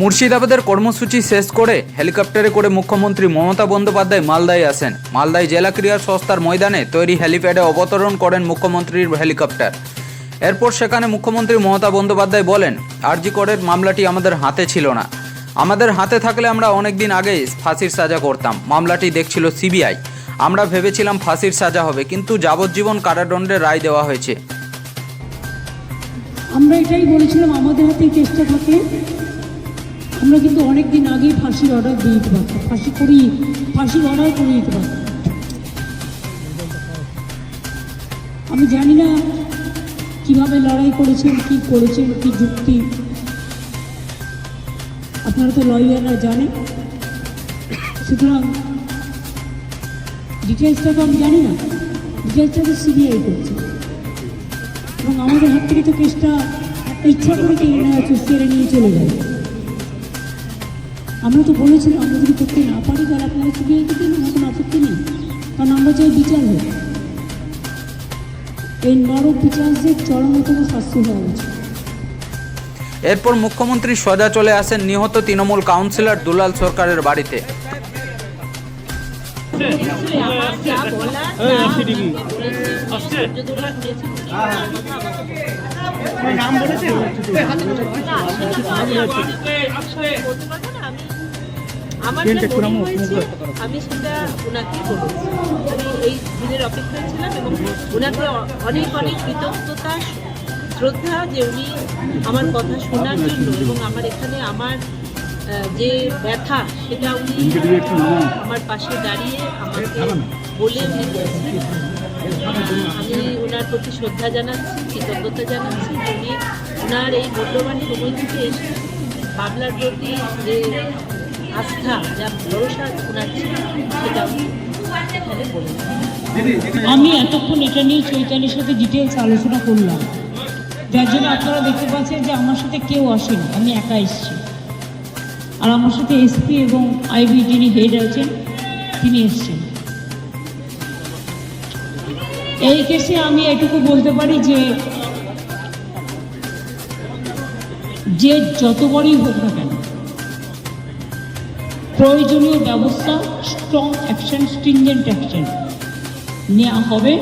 মুর্শিদাবাদের কর্মসূচি শেষ করে হেলিকপ্টারে করে মুখ্যমন্ত্রী মমতা বন্দ্যোপাধ্যায় মালদায় আসেন। মালদায় জেলা ক্রীড়া সংস্থার ময়দানে তৈরি হেলিপ্যাডে অবতরণ করেন মুখ্যমন্ত্রীর হেলিকপ্টার। এরপর সেখানে মুখ্যমন্ত্রী মমতা বন্দ্যোপাধ্যায় বলেন, আরজি করের মামলাটি আমাদের হাতে ছিল না। আমাদের হাতে থাকলে আমরা অনেক দিন আগেই ফাঁসির সাজা করতাম। মামলাটি দেখছিল সিবিআই। আমরা ভেবেছিলাম ফাঁসির সাজা হবে, কিন্তু যাবজ্জীবন কারাদণ্ডের রায় দেওয়া হয়েছে। আমরা এটাই বলেছিলাম, আমাদের হাতে চেষ্টা থাকে। আমরা কিন্তু অনেক দিন আগেই ফাঁসির অর্ডার দিয়ে দিতে পারতাম। ফাঁসি করিয়ে ফাঁসির অর্ডার করে দিতে পারতাম। আমি জানি না কীভাবে লড়াই করেছেন, কি করেছেন, কি যুক্তি। আপনারা তো লয়াররা জানেন। সুতরাং ডিটেলসটা তো আমি জানি না। ডিটেলসটা তো সিবিআই করছে। এবং আমাদের হাত থেকে তো কেসটা একটা ইচ্ছা করে কেড়ে নেওয়া কেড়ে নিয়ে চলে যায় আমরা তো বলেছিলাম আমরা যদি করতে না পারি তাহলে আপনারা সিবিআই কে দিন এখন আপত্তি নেই। কারণ আমরা চাই বিচার হোক। এই নরক বিচারদের চরমতম শাস্তি হওয়া উচিত। এরপর মুখ্যমন্ত্রী সোজা চলে আসেন নিহত তৃণমূল কাউন্সিলর দুলাল সরকারের বাড়িতে। আমার যা হয়েছে আমি সেটা ওনাকে বলেছি আমি এই দিনের অপেক্ষায় ছিলাম এবং ওনাকে অনেক অনেক কৃতজ্ঞতা শ্রদ্ধা যে উনি আমার কথা শোনার জন্য এবং আমার এখানে আমার যে ব্যথা সেটা উনি আমার পাশে দাঁড়িয়ে আমাকে বলে উনি আমি ওনার প্রতি শ্রদ্ধা জানাচ্ছি কৃতজ্ঞতা জানাচ্ছি। উনি ওনার এই মূল্যবান সময় থেকে এসে বাংলার প্রতি যে আস্থা যা ভরসা সেটা আমি এতক্ষণ এটা নিয়ে চৈতালির সাথে ডিটেলস আলোচনা করলাম। যার জন্য আপনারা দেখতে পাচ্ছেন যে আমার সাথে কেউ আসেনি আমি একা এসেছি। আর আমার সাথে এসপি এবং আইবি যিনি হেড আছেন তিনি এসছেন। এই কেসে আমি এটুকু বলতে পারি যে যে যত বড়ই হোক না কেন প্রয়োজনীয় ব্যবস্থা স্ট্রং অ্যাকশন স্ট্রিনজেন্ট অ্যাকশন নেওয়া হবে।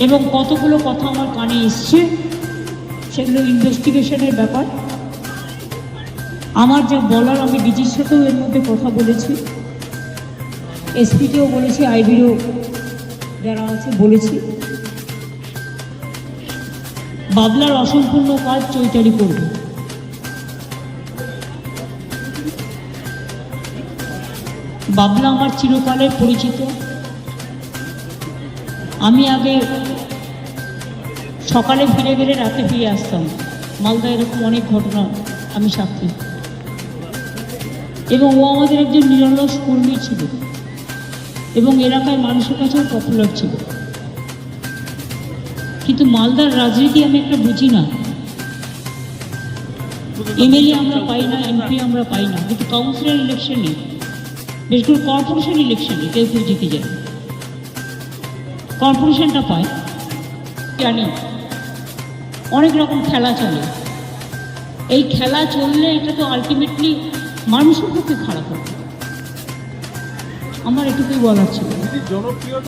এবং কতগুলো কথা আমার কানে এসছে, সেগুলো ইনভেস্টিগেশনের ব্যাপার। আমার যা বলার, আমি ডিজির সাথেও এর মধ্যে কথা বলেছি। এসপিকেও বলেছি, আইবিরও যারা আছে বলেছি। বাবলার অসম্পূর্ণ কাজ চৈতালি করবে। বাবলা আমার চিরকালের পরিচিত। আমি আগে সকালে ফিরে গেলে রাতে ফিরে আসতাম। মালদা এরকম অনেক ঘটনা আমি সাক্ষী। এবং ও আমাদের একজন নিরলস কর্মী ছিল। এবং এলাকায় মানুষের কাছেও পপুলার ছিল। কিন্তু মালদার রাজনীতি আমি একটা বুঝি না। এমএলএ আমরা পাই না এমপি আমরা পাই না। কিন্তু কাউন্সিলর ইলেকশনে বিশেষ করে কর্পোরেশন ইলেকশনে কেউ কেউ জিতে যায় কর্পোরেশনটা পায়, জানি। অনেক রকম খেলা চলে। এই খেলা চললে এটা তো আলটিমেটলি মানুষের পক্ষে খারাপ হবে। আমার এটুকুই বলার ছিল।